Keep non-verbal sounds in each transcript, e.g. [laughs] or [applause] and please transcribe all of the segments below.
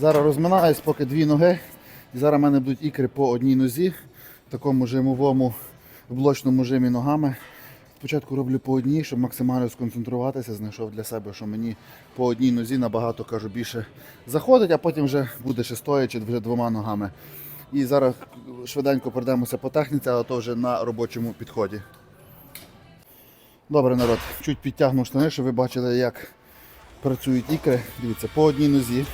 Зараз розминаюсь, поки дві ноги. І зараз в мене будуть ікри по одній нозі, в такому жимовому, в блочному жимі ногами. Спочатку роблю по одній, щоб максимально сконцентруватися, знайшов для себе, що мені по одній нозі набагато кажу більше заходить, а потім вже буде ще стоячи вже двома ногами. І зараз швиденько пройдемося по техніці, але то вже на робочому підході. Добре, народ, чуть підтягну штани, щоб ви бачили, як працюють ікри. Дивіться, по одній нозі.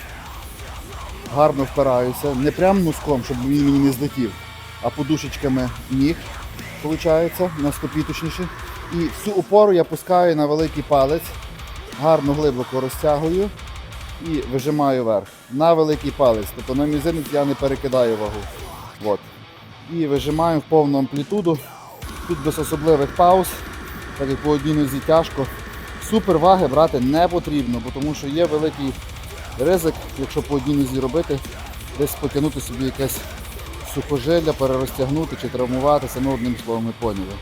Гарно впираюся. Не прям носком, щоб він мені не злетів, а подушечками ніг, виходить, на стопі точніше. І всю опору я пускаю на великий палець, гарно глибоко розтягую і вижимаю вверх. На великий палець. Тобто на мізинець я не перекидаю вагу. От. І вижимаю в повну амплітуду. Тут без особливих пауз, так як по одній нозі тяжко. Супер ваги брати не потрібно, тому що є великий ризик, якщо по одній нозі робити, десь потягнути собі якесь сухожилля, перерозтягнути чи травмуватися, ну одним словом ми поняли.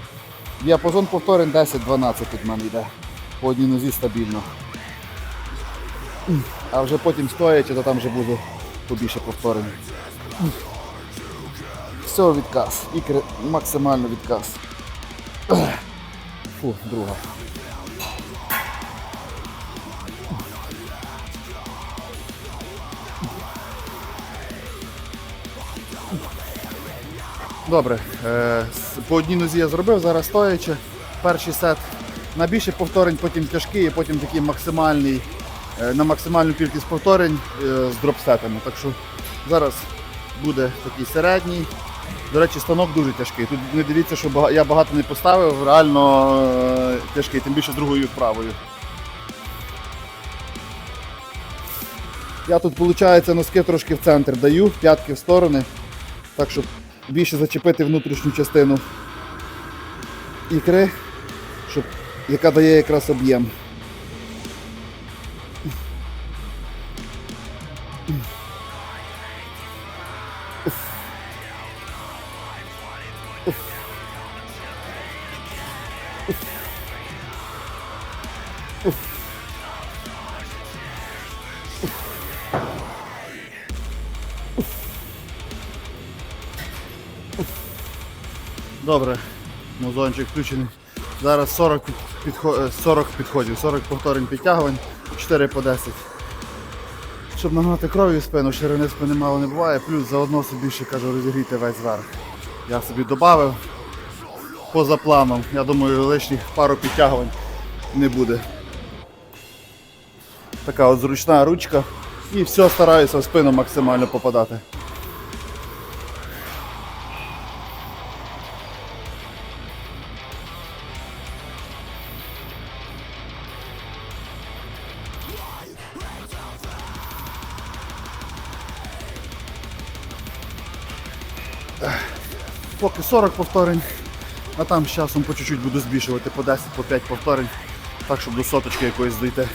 Діапазон повторень 10-12 від мене йде. По одній нозі стабільно. А вже потім стоячи, то там вже буде побільше повторень. Все, відказ. Ікри максимально відказ. Фу, друга. Добре, е, по одній нозі я зробив, зараз стоячи. Перший сет на більше повторень, потім тяжкий, потім такий максимальний, е, на максимальну кількість повторень е, з дропсетами. Так що зараз буде такий середній. До речі, станок дуже тяжкий. Тут не дивіться, що я багато не поставив, реально тяжкий, тим більше другою вправою. Я тут, виходить, носки трошки в центр даю, п'ятки в сторони, так щоб більше зачепити внутрішню частину ікри, щоб, яка дає якраз об'єм. Добре, музончик включений. Зараз 40, під- підхо- е, 40 підходів, 40 повторень підтягувань, 4 по 10. Щоб нагнати кров'ю в спину, ширини спини мало не буває, плюс заодно собі ще кажу розігріти весь верх. Я собі додав поза планом. Я думаю, лишніх пару підтягувань не буде. Така от зручна ручка. І все стараюся в спину максимально попадати. Поки 40 повторень, а там з часом по чуть-чуть буду збільшувати по 10, по 5 повторень, так щоб до соточки якоїсь дійти.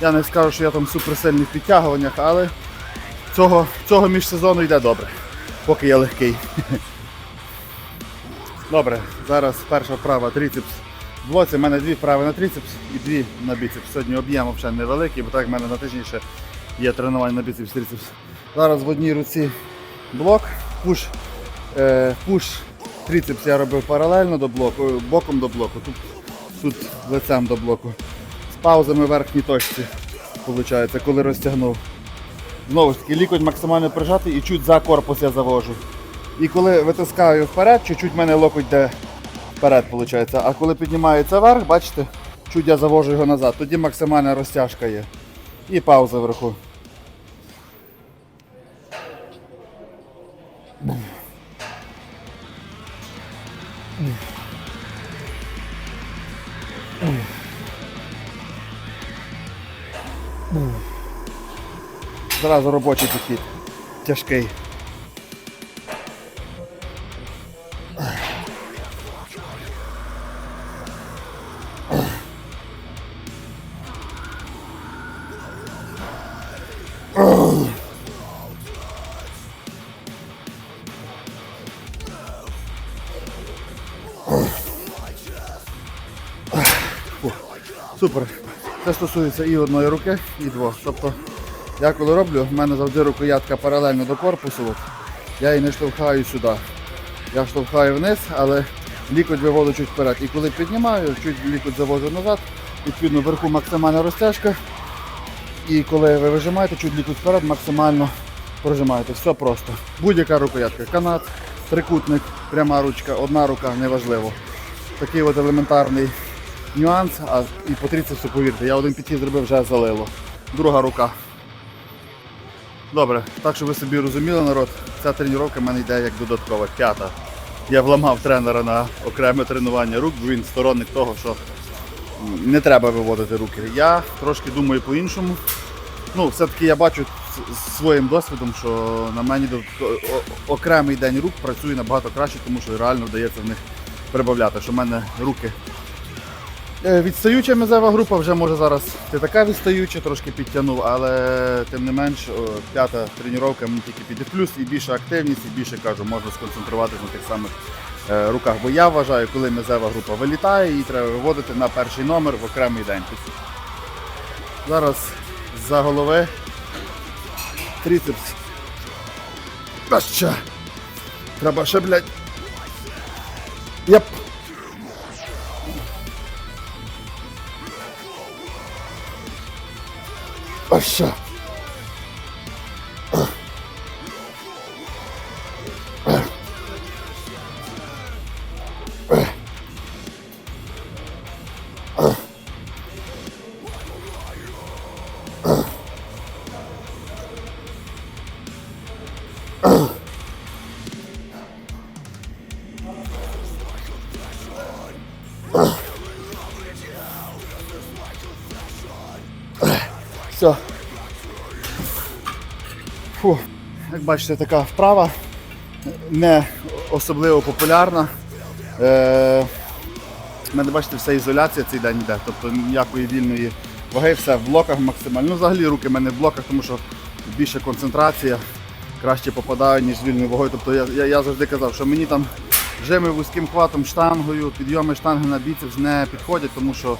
Я не скажу, що я там суперсильний в підтягуваннях, але цього, цього міжсезону йде добре, поки я легкий. [laughs] Добре, зараз перша вправа трицепс. Блоці в мене дві вправи на трицепс і дві на біцепс. Сьогодні об'єм взагалі невеликий, бо так в мене на тижні ще є тренування на біцепс трицепс. Зараз в одній руці блок, пуш, пуш трицепс я робив паралельно до блоку, е, боком до блоку, тут, тут лицем до блоку. З паузами в верхній точці, виходить, коли розтягнув. Знову ж таки, лікоть максимально прижатий і чуть за корпус я завожу. І коли витискаю вперед, чуть-чуть в мене локоть йде вперед, виходить. А коли піднімається вверх, бачите, чуть я завожу його назад, тоді максимальна розтяжка є. І пауза вверху. Зразу робочий підхід. Тяжкий. Супер. Це стосується і одної руки, і двох. Тобто Я коли роблю, в мене завжди рукоятка паралельно до корпусу. От. Я її не штовхаю сюди. Я штовхаю вниз, але лікоть виводу чуть вперед. І коли піднімаю, чуть лікоть завожу назад, відповідно вверху максимальна розтяжка. І коли ви вижимаєте, чуть лікоть вперед, максимально прожимаєте. Все просто. Будь-яка рукоятка. Канат, трикутник, пряма ручка, одна рука, неважливо. Такий от елементарний нюанс, а і по трицепсу, повірте, я один підхід зробив вже залило. Друга рука. Добре, так що ви собі розуміли, народ, ця тренування в мене йде як додаткова, п'ята. Я вламав тренера на окреме тренування рук, бо він сторонник того, що не треба виводити руки. Я трошки думаю по-іншому. Ну, все-таки я бачу своїм досвідом, що на мені окремий день рук працює набагато краще, тому що реально вдається в них прибавляти, що в мене руки Відстаюча мезева група вже може зараз не така відстаюча, трошки підтягнув, але тим не менш п'ята тренування мені тільки піде плюс і більша активність, і більше кажу, можна сконцентруватися на тих самих е, руках. Бо я вважаю, коли мезева група вилітає, її треба виводити на перший номер в окремий день. Зараз за голови трицепс. Треба ще, блядь. Єп. А Все. Фу. Як бачите, така вправа не особливо популярна. Е, в мене, бачите, вся ізоляція цей день йде, тобто ніякої вільної ваги, все в блоках максимально. Ну, взагалі руки в мене в блоках, тому що більша концентрація, краще попадаю, ніж вільною вагою. Тобто я, я, я завжди казав, що мені там жими вузьким хватом штангою, підйоми штанги на біцепс не підходять, тому що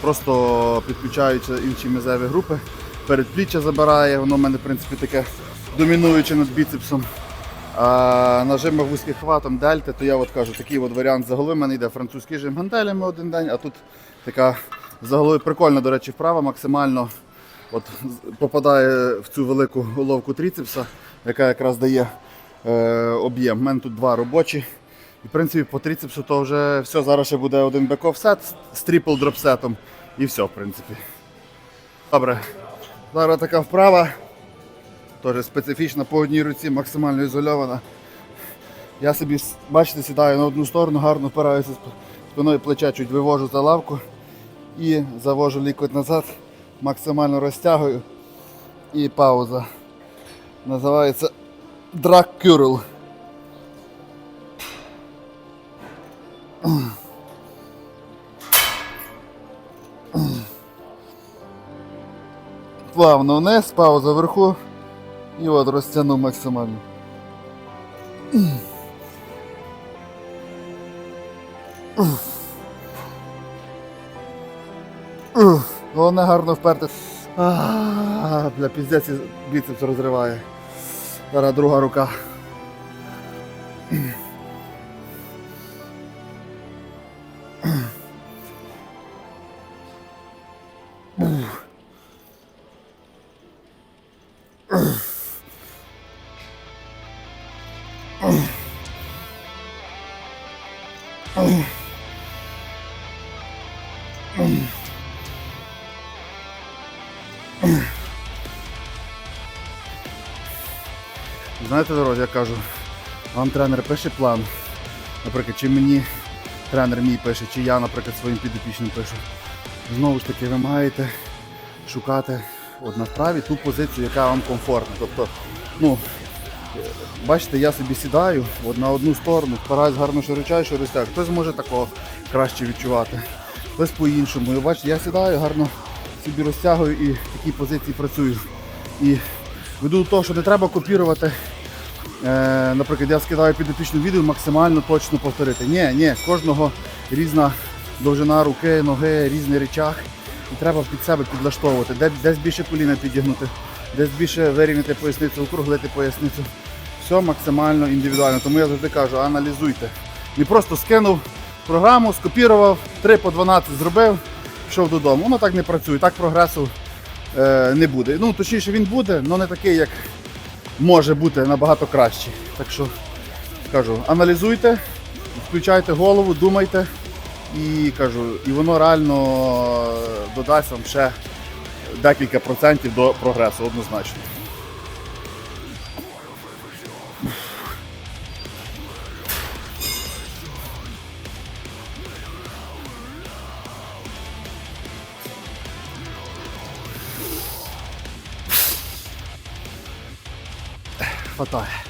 просто підключаються інші мезеві групи. Передпліччя забирає, воно в мене в принципі таке домінуюче над біцепсом. А на жимах вузьким хватом дельти, то я от кажу, такий от варіант заголи. В мене йде французький жим гантелями один день, а тут така заголи прикольна, до речі, вправа максимально от, попадає в цю велику головку тріцепса, яка якраз дає е, об'єм. У мене тут два робочі. І в принципі по тріцепсу то вже все. Зараз ще буде один бек-оф сет з трипл дропсетом і все, в принципі. Добре. Зараз така вправа. Теж специфічна по одній руці, максимально ізольована. Я собі, бачите, сідаю на одну сторону, гарно впираюся сп- спиною плеча, чуть вивожу за лавку і завожу лікоть назад, максимально розтягую. І пауза. Називається Drag Curl. Плавно вниз, пауза вверху. І от розтягнув максимально. Уф, Головне гарно вперти. Бля, піздець біцепс розриває. Зараз друга рука. Знаєте, народ, я кажу, вам тренер пише план. Наприклад, чи мені тренер мій пише, чи я, наприклад, своїм підопічним пишу. Знову ж таки, ви маєте шукати от на вправі ту позицію, яка вам комфортна. Тобто, ну, бачите, я собі сідаю от на одну сторону, впираюсь гарно широчаю, що розтяг. Хтось може такого краще відчувати, хтось по-іншому. І бачите, я сідаю, гарно собі розтягую і в такій позиції працюю. І веду до того, що не треба копірувати. Е, наприклад, я скидаю підопічну відео максимально точно повторити. Ні, ні, кожного різна довжина руки, ноги, різний речах. І треба під себе підлаштовувати. Десь більше коліна підігнути, десь більше вирівняти поясницю, округлити поясницю. Все максимально індивідуально. Тому я завжди кажу, аналізуйте. Не просто скинув програму, скопірував, 3 по 12 зробив, пішов додому. Воно так не працює, так прогресу е, не буде. Ну, точніше, він буде, але не такий, як може бути набагато кращий. Так що кажу, аналізуйте, включайте голову, думайте і кажу, і воно реально додасть вам ще декілька процентів до прогресу однозначно. Foto.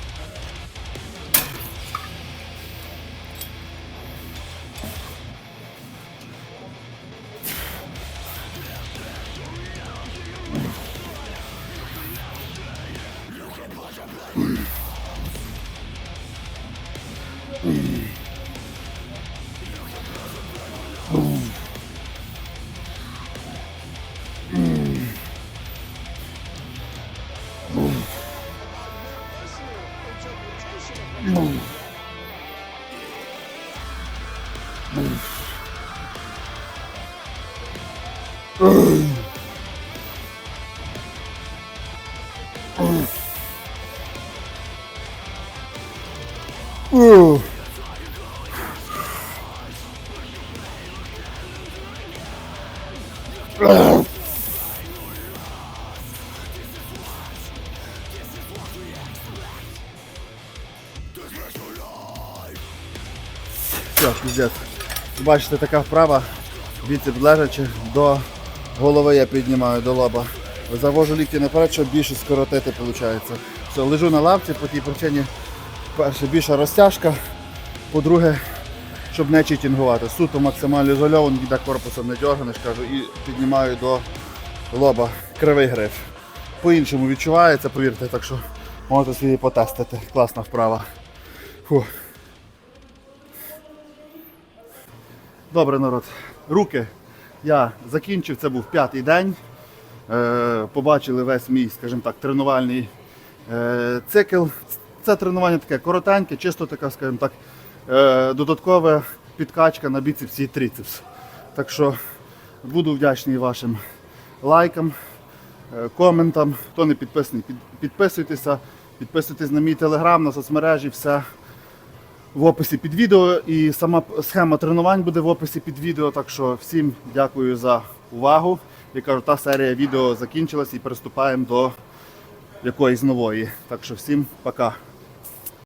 Все, піздець. Бачите, така вправа, біцеп лежачи до голови я піднімаю до лоба. Завожу лікті наперед, щоб більше скоротити, виходить. Все, лежу на лавці по тій причині. Перше, більша розтяжка. По-друге, щоб не читінгувати. Суто максимально ізольований, ніде корпусом не дерганеш, кажу, і піднімаю до лоба кривий гриф. По-іншому відчувається, повірте, так що можете собі потестити. Класна вправа. Фу. Добре, народ. Руки я закінчив, це був п'ятий день. Е, побачили весь мій, скажімо так, тренувальний е, цикл. Це тренування таке коротеньке, чисто така, скажімо так, е, додаткова підкачка на біцепс і трицепс. Так що буду вдячний вашим лайкам, коментам. Хто не підписаний, під- підписуйтеся, підписуйтесь на мій телеграм, на соцмережі, все в описі під відео. І сама схема тренувань буде в описі під відео. Так що всім дякую за увагу. Я кажу, та серія відео закінчилась і переступаємо до якоїсь нової. Так що всім пока.